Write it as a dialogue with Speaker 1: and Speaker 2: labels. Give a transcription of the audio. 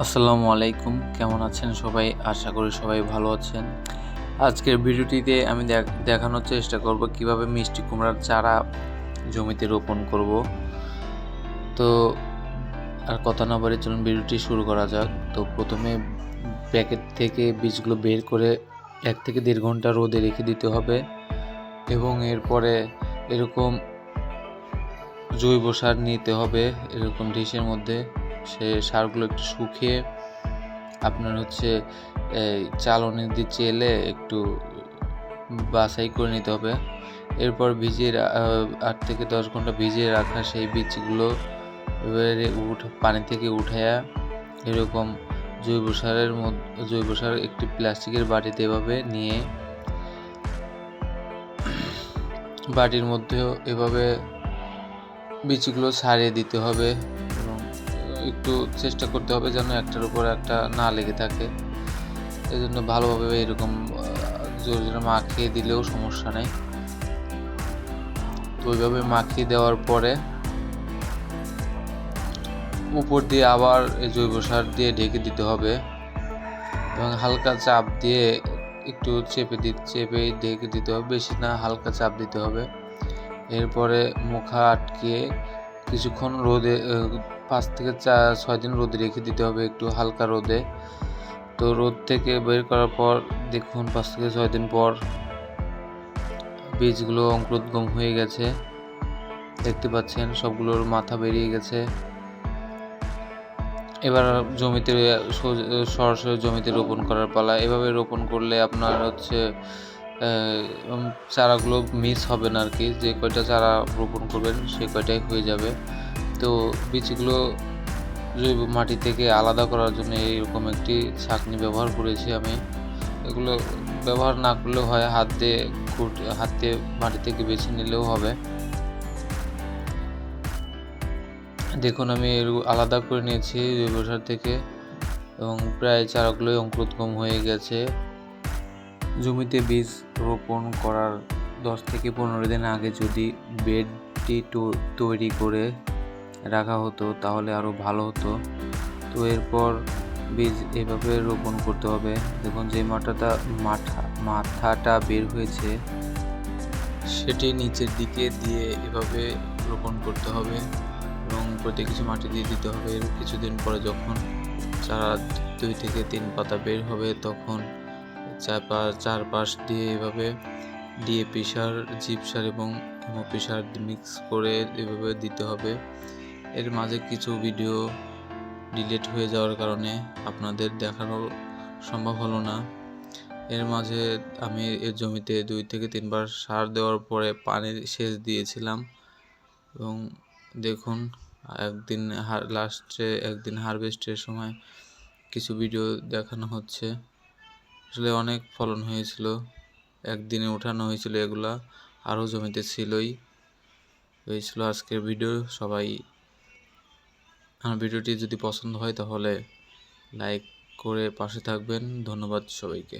Speaker 1: আসসালামু আলাইকুম। কেমন আছেন সবাই? আশা করি সবাই ভালো আছেন। আজকের ভিডিওটিতে আমি দেখ- দেখানোর চেষ্টা করব কীভাবে মিষ্টি কুমড়ার চারা জমিতে রোপণ করব। তো আর কথা না বাড়ি চলুন ভিডিওটি শুরু করা যাক। তো প্রথমে প্যাকেট থেকে বীজগুলো বের করে এক থেকে দেড় ঘণ্টা রোদে রেখে দিতে হবে এবং এরপরে এরকম জৈব সার নিতে হবে এরকম ডিশের মধ্যে। সে সারগুলো একটু শুকিয়ে আপনার হচ্ছে চালনি দিয়ে চেলে একটু বাছাই করে নিতে হবে। এরপর ভিজিয়ে আট থেকে দশ ঘণ্টা ভিজিয়ে রাখা সেই বীজগুলো এবারে উঠ, পানি থেকে উঠায়া এরকম জৈব সারের মধ্যে জৈব সার একটি প্লাস্টিকের বাটিতে এভাবে নিয়ে বাটির মধ্যেও এভাবে বীজগুলো ছাড়িয়ে দিতে হবে। একটু চেষ্টা করতে হবে যেন একটার উপর একটা না লেগে থাকে। এই জন্য ভালোভাবে এরকম জোরে জোরে মাখিয়ে দিলেও সমস্যা নেই। তো ওইভাবে মাখিয়ে দেওয়ার পরে উপর দিয়ে আবার এই জৈব সার দিয়ে ঢেকে দিতে হবে এবং হালকা চাপ দিয়ে একটু চেপে দি, চেপে ঢেকে দিতে হবে। বেশি না, হালকা চাপ দিতে হবে। এরপরে মুখা আটকে কিছুক্ষণ রোদে পাঁচ থেকে চার, ছয় দিন রোদে রেখে দিতে হবে একটু হালকা রোদে। তো রোদ থেকে বের করার পর দেখুন, পাঁচ থেকে ছয় দিন পর বীজগুলো অঙ্কুরোদ্গম হয়ে গেছে। দেখতে পাচ্ছেন, সবগুলোর মাথা বেরিয়ে গেছে। এবার জমিতে সরাসরি জমিতে রোপণ করার পালা। এভাবে রোপণ করলে আপনার হচ্ছে চারাগুলো মিস হবে না আর কি। যে কয়টা চারা রোপণ করবেন সেই কয়টাই হয়ে যাবে। তো বীজগুলো জৈব মাটি থেকে আলাদা করার জন্য এইরকম একটি ছাঁকনি ব্যবহার করেছি আমি। এগুলো ব্যবহার না করলেও হয়, হাত দিয়ে খুঁট- হাত দিয়ে মাটি থেকে বেছে নিলেও হবে। দেখুন, আমি এর আলাদা করে নিয়েছি জৈব সার থেকে এবং প্রায় চারাগুলোই অঙ্কুরোদ্গম হয়ে গেছে। জমিতে বীজ রোপণ করার দশ থেকে পনেরো দিন আগে যদি বেডটি তৈরি করে রাখা হতো, তাহলে আরও ভালো হতো। তো এরপর বীজ এভাবে রোপণ করতে হবে। দেখুন, যে মাথাটা, মাথা, মাথাটা বের হয়েছে, সেটি নিচের দিকে দিয়ে এভাবে রোপণ করতে হবে এবং প্রতি কিছু মাটি দিয়ে দিতে হবে। কিছুদিন পরে যখন চারা দুই থেকে তিন পাতা বের হবে, তখন চারপা, চারপাশ দিয়ে এভাবে ডিএপি সার, জিপ সার এবং এমওপি সার মিক্স করে এভাবে দিতে হবে। এর মাঝে কিছু ভিডিও ডিলিট হয়ে যাওয়ার কারণে আপনাদের দেখানো সম্ভব হলো না। এর মাঝে আমি এর জমিতে দুই থেকে তিনবার সার দেওয়ার পরে পানি সেচ দিয়েছিলাম এবং দেখুন, একদিন লাস্টে একদিন হারভেস্টের সময় কিছু ভিডিও দেখানো হচ্ছে। আসলে অনেক ফলন হয়েছিল, একদিনে ওঠানো হয়েছিল এগুলা, আরও জমিতে ছিলই। এই ছিল আজকের ভিডিও সবাই আমার ভিডিওটি যদি পছন্দ হয় তাহলে লাইক করে পাশে থাকবেন। ধন্যবাদ সবাইকে।